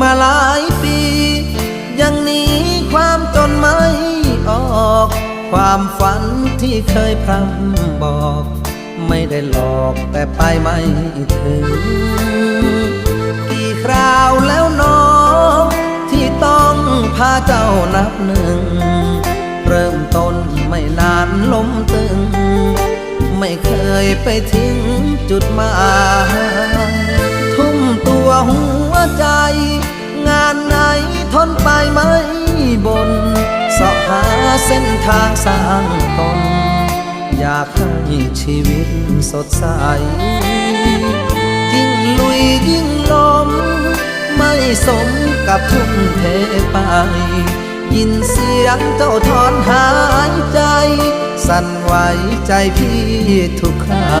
มาหลายปี ยังหนีความจนไม่ออก ความฝันที่เคยพร่ำบอก ไม่ได้หลอกแต่ไปไม่ถึง กี่คราวแล้วน้อง ที่ต้องพาเจ้านับหนึ่ง เริ่มต้นไม่นานล้มตึง ไม่เคยไปถึงจุดหมายทุ่มตัวหัวใจ นไปไม่บนเสาะหาเส้นทางสร้างตนอยากให้ชีวิตสดใส ยิ่งลุยยิ่งล้มไม่สมกับทุ่มเทไป ยินเสียงเจ้าถอนหายใจ สั่นไหวใจพี่ทุกครา